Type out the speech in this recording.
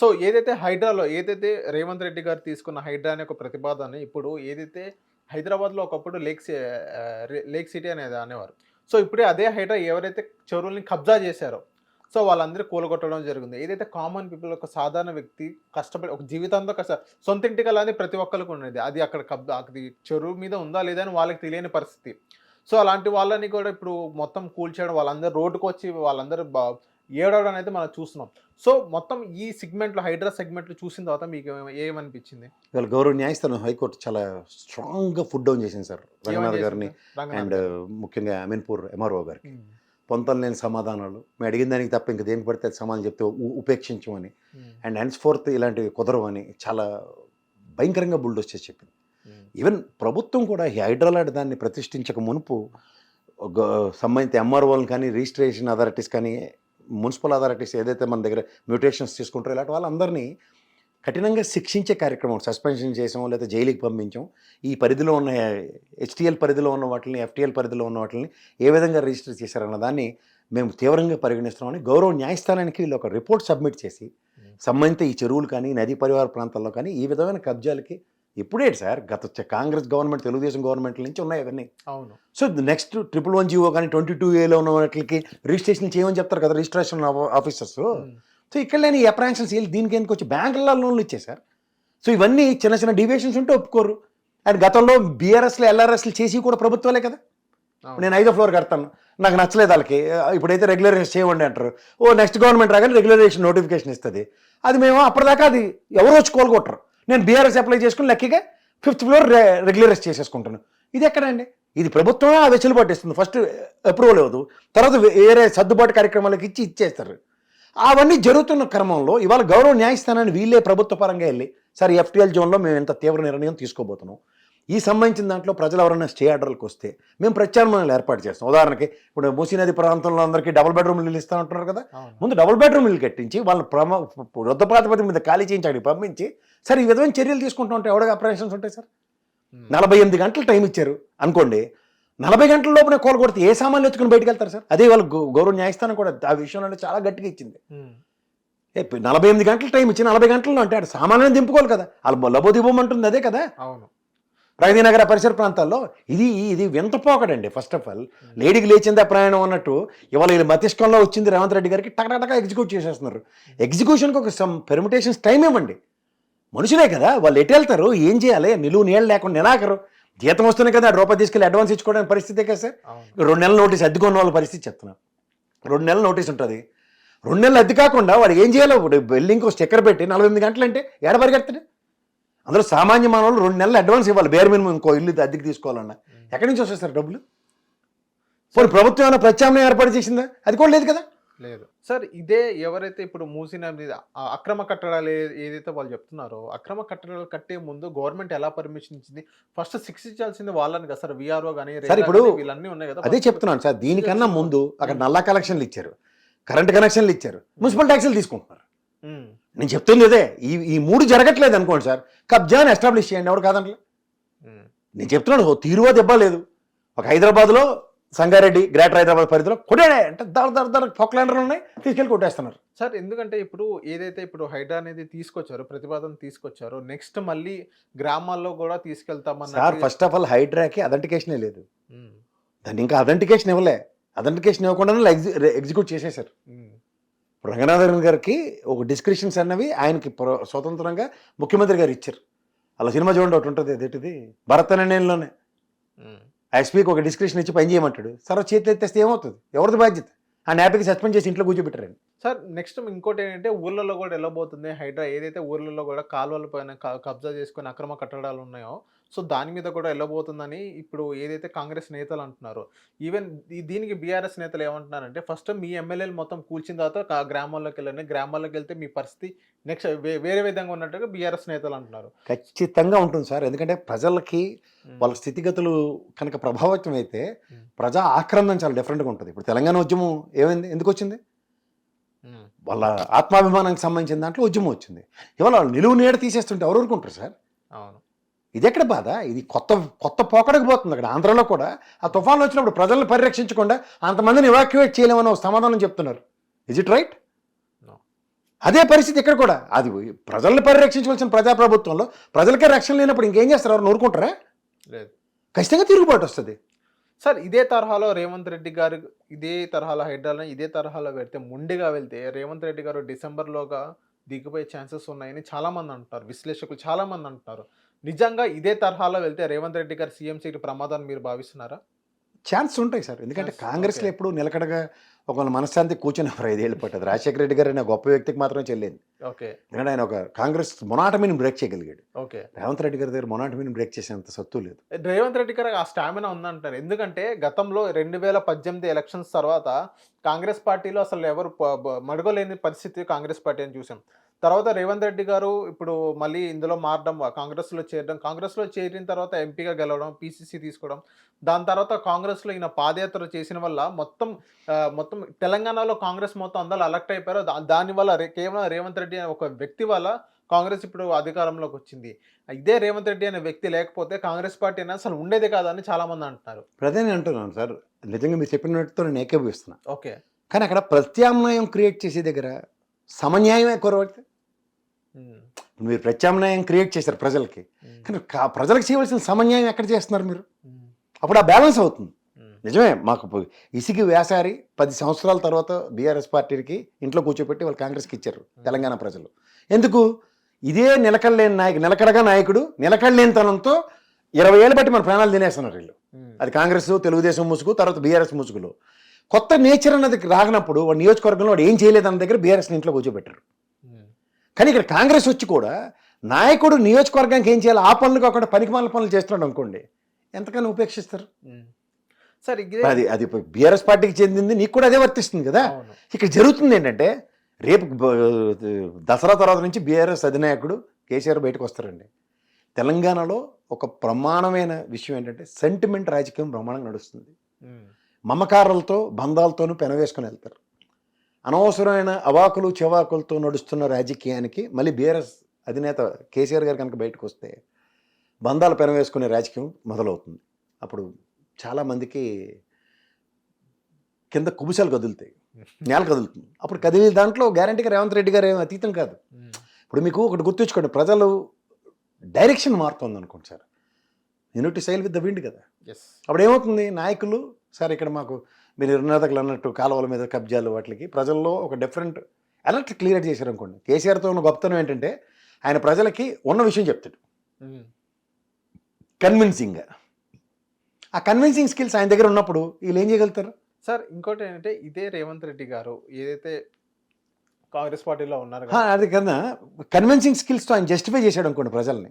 So ఏదైతే హైడ్రాలో ఏదైతే రేవంత్ రెడ్డి గారు తీసుకున్న హైడ్రా అనే ఒక ప్రతిపాదన ఇప్పుడు ఏదైతే హైదరాబాద్లో ఒకప్పుడు లేక్ సి- రే- లేక్ సిటీ అనేది అనేవారు. సో ఇప్పుడే అదే హైడ్రా ఎవరైతే చెరువుల్ని కబ్జా చేశారో సో వాళ్ళందరూ కూలగొట్టడం జరిగింది. ఏదైతే కామన్ పీపుల్ ఒక సాధారణ వ్యక్తి కష్టపడి ఒక జీవితంతో కష్ట సొంత ఇంటికి అనేది ప్రతి ఒక్కరికి ఉండేది. అది అక్కడ కబ్జా అది చెరువు మీద ఉందా లేదా అని వాళ్ళకి తెలియని పరిస్థితి. సో అలాంటి వాళ్ళని కూడా ఇప్పుడు మొత్తం కూల్చేయడం వాళ్ళందరూ రోడ్డుకు వచ్చి వాళ్ళందరూ బా ఏడవడం అనేది మనం చూస్తున్నాం. సో మొత్తం ఈ సెగ్మెంట్లో హైడ్రా సెగ్మెంట్లో చూసిన తర్వాత మీకు ఏమ- ఏమనిపించింది? ఇవాళ గౌరవ న్యాయస్థానం హైకోర్టు చాలా స్ట్రాంగ్గా ఫుడ్ డౌన్ చేసింది సార్. రంగనాథ్ గారిని అండ్. ముఖ్యంగా అమీన్పూర్ ఎంఆర్ఓ గారికి. లేని సమాధానాలు. మేము అడిగిన దానికి తప్ప ఇంకా దేనికి పడితే అది సమాధానం చెప్తే ఉపేక్షించమని. అండ్ హెన్స్ ఫోర్త్ ఇలాంటివి కుదరవని చాలా భయంకరంగా బుల్డోస్ చేసి చెప్పింది. ఈవెన్ ప్రభుత్వం కూడా ఈ హైడ్రాలాడ్ దాన్ని ప్రతిష్ఠించక మునుపు సంబంధిత ఎంఆర్ఓలను కానీ రిజిస్ట్రేషన్ అథారిటీస్ కానీ మున్సిపల్ అథారిటీస్ ఏదైతే మన దగ్గర మ్యూటేషన్స్ తీసుకుంటారో ఇలాంటి వాళ్ళందరినీ కఠినంగా శిక్షించే కార్యక్రమం సస్పెన్షన్ చేసాం లేదా జైలుకి పంపించాం ఈ పరిధిలో ఉన్న హెచ్టిఎల్ పరిధిలో ఉన్న వాటిని ఎఫ్టిఎల్ పరిధిలో ఉన్న వాటిని ఏ విధంగా రిజిస్టర్ చేశారన్న దాన్ని మేము తీవ్రంగా పరిగణిస్తున్నామని గౌరవ న్యాయస్థానానికి వీళ్ళు ఒక రిపోర్ట్ సబ్మిట్ చేసి. సంబంధిత ఈ చెరువులు కానీ నదీ పరివార ప్రాంతాల్లో కానీ ఈ విధమైన కబ్జాలకి ఇప్పుడే సార్? గత కాంగ్రెస్ గవర్నమెంట్ తెలుగుదేశం గవర్నమెంట్ నుంచి ఉన్నాయి అవన్నీ. అవును. So next triple one GO కానీ ట్వంటీ టూ ఏలో ఉన్న వాటికి రిజిస్ట్రేషన్ చేయమని చెప్తారు కదా రిజిస్ట్రేషన్ ఆఫీసర్స్. సో ఇక్కడ లేని అప్రాన్షన్స్ వెళ్ళి దీనికి ఎందుకు వచ్చి బ్యాంకుల లోన్లు ఇచ్చేసారు సో ఇవన్నీ చిన్న చిన్న డివియేషన్స్ ఉంటే ఒప్పుకోరు. అండ్ గతంలో బీఆర్ఎస్లు ఎల్ఆర్ఎస్లు చేసి కూడా ప్రభుత్వాలే కదా. నేను ఐదో ఫ్లోర్ కడతాను. నాకు నచ్చలేదు వాళ్ళకి. ఇప్పుడైతే రెగ్యులరేషన్ చేయండి అంటారు. ఓ నెక్స్ట్ గవర్నమెంట్ రాగానే రెగ్యులరేషన్ నోటిఫికేషన్ ఇస్తుంది. అది మేము అప్పటిదాకా అది ఎవరు వచ్చి కోలుకొట్టరు నేను బీఆర్ఎస్ అప్లై చేసుకుని లక్కీగా ఫిఫ్త్ ఫ్లోర్ రెగ్యులరైజ్ చేసేసుకుంటాను ఇది ఎక్కడండి? ఇది ప్రభుత్వమే ఆ వెసులుబాటు ఇస్తుంది. ఫస్ట్ అప్రూవల్ అవ్వదు తర్వాత వేరే సర్దుబాటు కార్యక్రమాలకు ఇచ్చి ఇచ్చేస్తారు. అవన్నీ జరుగుతున్న క్రమంలో ఇవాళ గౌరవ న్యాయస్థానాన్ని వీళ్ళే ప్రభుత్వ పరంగా వెళ్ళి సార్ ఎఫ్టీఎల్ జోన్లో మేము ఇంత తీవ్ర నిర్ణయం తీసుకోబోతున్నాం. ఈ సంబంధించిన దాంట్లో ప్రజలు ఎవరైనా స్టే ఆర్డర్లకు వస్తే మేము ప్రత్యామ్నాయాలు ఏర్పాటు చేస్తాం. ఉదాహరణకి ఇప్పుడు మూసీ నది ప్రాంతంలో అందరికీ డబుల్ బెడ్రూమ్ ఇల్లు ఇస్తా ఉంటున్నారు కదా. ముందు డబుల్ బెడ్రూమ్ ఇల్లు కట్టించి వాళ్ళ ప్రమ యుద్ధ ప్రాతిపదిక మీద ఖాళీ చేయించి అక్కడికి పంపించి సార్ ఈ విధమైన చర్యలు తీసుకుంటూ ఉంటే ఎవడగా ఆపరేషన్స్ ఉంటాయి సార్? నలభై ఎనిమిది గంటలు టైం ఇచ్చారు అనుకోండి నలభై గంటల లోపునే కోలు కొడితే ఏ సామాన్లు ఎత్తుకుని బయటకు వెళ్తారు సార్? అదే వాళ్ళ గౌరవ న్యాయస్థానం కూడా ఆ విషయంలో చాలా గట్టిగా ఇచ్చింది. నలభై ఎనిమిది గంటల టైం ఇచ్చి నలభై గంటల్లో అంటే సామాన్యం దింపుకోవాలి కదా. వాళ్ళు లబోదిబోమంటుంది అదే కదా. అవును. ప్రగతి నగర పరిసర ప్రాంతాల్లో ఇది ఇది వింత పోకడండి. ఫస్ట్ ఆఫ్ ఆల్ లేడీకి లేచిందే ప్రయాణం అన్నట్టు ఇవాళ వీళ్ళు మతిష్కంలో వచ్చింది రేవంత్ రెడ్డి గారికి టకటక ఎగ్జిక్యూట్ చేసేస్తున్నారు. ఎగ్జిక్యూషన్కి ఒక సమ్ పెర్మిటేషన్స్ టైం ఇవ్వండి. మనుషులే కదా వాళ్ళు ఎటు వెళ్తారు ఏం చేయాలి నిలువు నీళ్ళు లేకుండా నెలాకరు. జీతం వస్తూనే కదా రూపాయి తీసుకెళ్ళి అడ్వాన్స్ ఇచ్చుకోవడానికి పరిస్థితే కదా సార్? రెండు నెలల నోటీస్ అద్దెకున్న వాళ్ళ పరిస్థితి చెప్తున్నా. రెండు నెలల నోటీస్ ఉంటుంది. రెండు నెలలు అద్దె కాకుండా వాడు ఏం చేయాలో ఇప్పుడు బిల్డింగ్కి స్టిక్కర్ పెట్టి నలభై ఎనిమిది గంటలు అంటే ఏడ పరిగెడతాడు? అందులో సామాన్య మానవులు రెండు నెలలు అడ్వాన్స్ ఇవ్వాలి. బేర్ మినిమం ఇంకో ఇల్లు అద్దెకి తీసుకోవాలన్నా. ఎక్కడి నుంచి వస్తాయి సార్ డబ్బులు? పోనీ ప్రభుత్వం ఏమైనా ప్రత్యామ్నాయం ఏర్పాటు చేసిందా? అది కూడా లేదు కదా? లేదు. సార్ ఇదే ఎవరైతే ఇప్పుడు మూసిన అక్రమ కట్టడాలు ఏదైతే వాళ్ళు చెప్తున్నారో అక్రమ కట్టడాలు కట్టే ముందు గవర్నమెంట్ ఎలా పర్మిషన్ ఇచ్చింది? ఫస్ట్ శిక్షించాల్సింది వాళ్ళని కదా సార్ విఆర్ఓ కానీ సార్, ఇప్పుడు వీళ్ళన్నీ ఉన్నాయి కదా అదే చెప్తున్నాను సార్ దీనికన్నా ముందు అక్కడ నల్లా కలెక్షన్లు ఇచ్చారు. కరెంట్ కనెక్షన్లు ఇచ్చారు. మున్సిపల్ ట్యాక్సులు తీసుకుంటున్నారు. ఉమ్, నేను చెప్తుంది అదే ఈ ఈ మూడు జరగట్లేదు అనుకోండి సార్. కబ్జాని ఎస్టాబ్లిష్ చేయండి. ఎవరు కాదంటే ఉమ్, నేను చెప్తున్నాను తీరువా దెబ్బ లేదు. ఒక హైదరాబాద్లో సంగారెడ్డి గ్రేటర్ హైదరాబాద్ పరిధిలో కొట్టాడే. అంటే దర దర దర పొక్లాండర్లు ఉన్నాయి తీసుకెళ్ళి కొట్టేస్తున్నారు. సార్ ఎందుకంటే ఇప్పుడు ఏదైతే ఇప్పుడు హైడ్రా అనేది తీసుకొచ్చారో ప్రతిపాదన తీసుకొచ్చారో నెక్స్ట్ మళ్ళీ గ్రామాల్లో కూడా తీసుకెళ్తామన్న సార్ ఫస్ట్ ఆఫ్ ఆల్ హైడ్రాకి అథెంటికేషనే లేదు. దాన్ని ఇంకా అథెంటికేషన్ ఇవ్వలే. అథెంటికేషన్ ఇవ్వకుండానే ఎగ్జిక్యూట్ చేసేశారు. ఇప్పుడు రంగనాథన్ గారికి ఒక డిస్క్రిప్షన్స్ అన్నవి ఆయనకి స్వతంత్రంగా ముఖ్యమంత్రి గారు ఇచ్చారు. అలా సినిమా చూడండి ఒకటి ఉంటుంది అదేంటిది? భరత్ అనే నేనులోనే. ఎస్పీకి ఒక డిస్క్రిప్షన్ ఇచ్చి పని చేయమంటాడు. సరే చేతి ఎత్తేస్తే ఏమవుతుంది? ఎవరిది బాధ్యత? ఆ యాప్కి సస్పెండ్ చేసి ఇంట్లో కూర్చోబెట్టారండి సార్ నెక్స్ట్ ఇంకోటి ఏంటంటే ఊర్లలో కూడా పోతుంది? హైడ్రా ఏదైతే ఊర్లలో కూడా కాలువల పైన కబ్జా చేసుకుని అక్రమ కట్టడాలు ఉన్నాయో సో దాని మీద కూడా వెళ్ళబోతుందని ఇప్పుడు ఏదైతే కాంగ్రెస్ నేతలు అంటున్నారు ఈవెన్ దీనికి బీఆర్ఎస్ నేతలు ఏమంటున్నారంటే ఫస్ట్ మీ ఎమ్మెల్యేలు మొత్తం కూల్చిన తర్వాత గ్రామాల్లోకి వెళ్ళండి గ్రామాల్లోకి వెళ్తే మీ పరిస్థితి నెక్స్ట్ వేరే విధంగా ఉన్నట్టుగా బీఆర్ఎస్ నేతలు అంటున్నారు. ఖచ్చితంగా ఉంటుంది సార్. ఎందుకంటే ప్రజలకి వాళ్ళ స్థితిగతులు కనుక ప్రభావితం అయితే. ప్రజా ఆక్రందన చాలా డిఫరెంట్గా ఉంటుంది. ఇప్పుడు తెలంగాణ ఉద్యమం ఏమైంది? ఎందుకు వచ్చింది? వాళ్ళ ఆత్మాభిమానానికి సంబంధించిన దాంట్లో ఉద్యమం వచ్చింది. ఇవాళ వాళ్ళు నిలువు నీడ తీసేస్తుంటే ఎవరు ఊరుకుంటారు సార్? అవును. ఇది ఎక్కడ బాధ? ఇది కొత్త కొత్త పోకడకు పోతుంది అక్కడ ఆంధ్రాలో కూడా. ఆ తుఫాన్లు వచ్చినప్పుడు ప్రజలను పరిరక్షించకుండా అంతమందిని ఎవాక్యువేట్ చేయలేమని ఒక సమాధానం చెప్తున్నారు. Is it right. అదే పరిస్థితి ఇక్కడ కూడా. అది ప్రజల్ని పరిరక్షించవలసిన ప్రజాప్రభుత్వంలో ప్రజలకే రక్షణ లేనప్పుడు ఇంకేం చేస్తారు? ఎవరు నూరుకుంటారా? లేదు. ఖచ్చితంగా తిరుగుబాటు వస్తుంది. సార్ ఇదే తరహాలో రేవంత్ రెడ్డి గారు ఇదే తరహాలో హైడ్రాలను ఇదే తరహాలో పెడితే ముండిగా వెళ్తే రేవంత్ రెడ్డి గారు డిసెంబర్లోగా దిగిపోయే ఛాన్సెస్ ఉన్నాయని చాలా మంది అంటారు. విశ్లేషకులు చాలా మంది అంటారు. నిజంగా ఇదే తరహాలో వెళ్తే రేవంత్ రెడ్డి గారు సీఎం సీట్ ప్రమాదాన్ని మీరు భావిస్తున్నారా? ఛాన్స్ ఉంటాయి సార్. ఎందుకంటే కాంగ్రెస్లో. ఎప్పుడు నిలకడగా ఒక మనశ్శాంతి కూర్చొని ఐదేళ్ళు పట్టదు రాజశేఖర రెడ్డి గారు అనే గొప్ప వ్యక్తికి మాత్రం చెల్లింది. ఓకే. ఎందుకంటే ఆయన ఒక కాంగ్రెస్ మొనాటమీని బ్రేక్ చేయగలిగాడు. ఓకే. రేవంత్ రెడ్డి గారి దగ్గర మొనాటమీని బ్రేక్ చేసేంత సత్తు లేదు. రేవంత్ రెడ్డి గారు ఆ స్టామినా ఉందంటారు. ఎందుకంటే గతంలో రెండు వేల పద్దెనిమిది ఎలక్షన్స్ తర్వాత కాంగ్రెస్ పార్టీలో అసలు ఎవరు మడుగలేని పరిస్థితి కాంగ్రెస్ పార్టీ అని చూసాం. తర్వాత రేవంత్ రెడ్డి గారు ఇప్పుడు మళ్ళీ ఇందులో మారడం కాంగ్రెస్లో చేరడం కాంగ్రెస్లో చేరిన తర్వాత ఎంపీగా గెలవడం పీసీసీ తీసుకోవడం దాని తర్వాత కాంగ్రెస్లో ఈయన పాదయాత్ర చేసిన వల్ల మొత్తం మొత్తం తెలంగాణలో కాంగ్రెస్ మొత్తం అందరూ అలర్ట్ అయిపోయారు. దా- దానివల్ల కేవలం రేవంత్ రెడ్డి అనే ఒక వ్యక్తి వల్ల కాంగ్రెస్ ఇప్పుడు అధికారంలోకి వచ్చింది. ఇదే రేవంత్ రెడ్డి అనే వ్యక్తి లేకపోతే కాంగ్రెస్ పార్టీ అనేది అసలు ఉండేదే కాదని చాలా మంది అంటున్నారు. ప్రధాని అంటున్నాను సార్. నిజంగా మీరు చెప్పినట్టుతో నేను ఏకీభవిస్తున్నా ఓకే. కానీ అక్కడ ప్రత్యామ్నాయం క్రియేట్ చేసే దగ్గర సమన్యాయమే కొరవడితే ఉమ్, మీరు ప్రత్యామ్నాయం క్రియేట్ చేశారు ప్రజలకి. కానీ ప్రజలకు చేయవలసిన సమన్యాయం ఎక్కడ చేస్తున్నారు మీరు? అప్పుడు ఆ బ్యాలెన్స్ అవుతుంది. నిజమే మాకు ఇసిగి వేసారి పది సంవత్సరాల తర్వాత బీఆర్ఎస్ పార్టీకి ఇంట్లో కూర్చోబెట్టి వాళ్ళు కాంగ్రెస్కి ఇచ్చారు తెలంగాణ ప్రజలు. ఎందుకు? ఇదే నిలకడలేని నాయకు నిలకడగా నాయకుడు నిలకడలేని తనంతో ఇరవై ఏళ్ళు బట్టి మన ప్రాణాలు తినేస్తున్నారు వీళ్ళు. అది కాంగ్రెస్ తెలుగుదేశం ముసుగు తర్వాత బీఆర్ఎస్ ముసుగులో. కొత్త నేచర్ అన్నది రాగినప్పుడు వాడు నియోజకవర్గంలో వాడు ఏం చేయలేదన్న దగ్గర బీఆర్ఎస్ ఇంట్లో కూర్చోబెట్టారు. కానీ ఇక్కడ కాంగ్రెస్ వచ్చి కూడా నాయకుడు నియోజకవర్గానికి ఏం చేయాలి? ఆ పనులు కాకుండా పనికి పనులు చేస్తున్నాడు అనుకోండి. ఎంతకన్నా ఉపేక్షిస్తారు. సార్ అది అది బీఆర్ఎస్ పార్టీకి చెందింది నీకు కూడా అదే వర్తిస్తుంది కదా? ఇక్కడ జరుగుతుంది ఏంటంటే రేపు దసరా తర్వాత నుంచి బీఆర్ఎస్ అధినాయకుడు కేసీఆర్ బయటకు వస్తారండి. తెలంగాణలో ఒక ప్రమాణమైన విషయం ఏంటంటే సెంటిమెంట్ రాజకీయం బ్రహ్మాండంగా నడుస్తుంది. మమకారాలతో బంధాలతోనూ పెనవేసుకొని వెళ్తారు. అనవసరమైన అవాకులు చెవాకులతో నడుస్తున్న రాజకీయానికి మళ్ళీ బీఆర్ఎస్ అధినేత కేసీఆర్ గారు కనుక బయటకు వస్తే బంధాలు పెనవేసుకునే రాజకీయం మొదలవుతుంది. అప్పుడు చాలామందికి కింద కుబుసాలు కదులుతాయి నేల కదులుతుంది. అప్పుడు కదిలే దాంట్లో గ్యారంటీగా రేవంత్ రెడ్డి గారు ఏం అతీతం కాదు. ఇప్పుడు మీకు ఒకటి గుర్తుంచుకోండి ప్రజలు డైరెక్షన్ మారుతుంది అనుకోండి sir. Unity sail with the wind కదా. అప్పుడు ఏమవుతుంది నాయకులు సార్ ఇక్కడ మాకు మీరు నిర్ణేతకులు అన్నట్టు కాలువల మీద కబ్జాలు వాటికి ప్రజల్లో ఒక డిఫరెంట్ అలర్ట్ క్లియర్ చేశారు అనుకోండి. కేసీఆర్తో ఉన్న గొప్పతనం ఏంటంటే ఆయన ప్రజలకి ఉన్న విషయం చెప్తాడు. కన్విన్సింగ్గా ఆ కన్విన్సింగ్ స్కిల్స్ ఆయన దగ్గర ఉన్నప్పుడు వీళ్ళు ఏం చేయగలుగుతారు? సార్ ఇంకోటి ఏంటంటే ఇదే రేవంత్ రెడ్డి గారు ఏదైతే కాంగ్రెస్ పార్టీలో ఉన్నారు అది కన్నా కన్విన్సింగ్ స్కిల్స్తో ఆయన జస్టిఫై చేశాడు అనుకోండి ప్రజల్ని.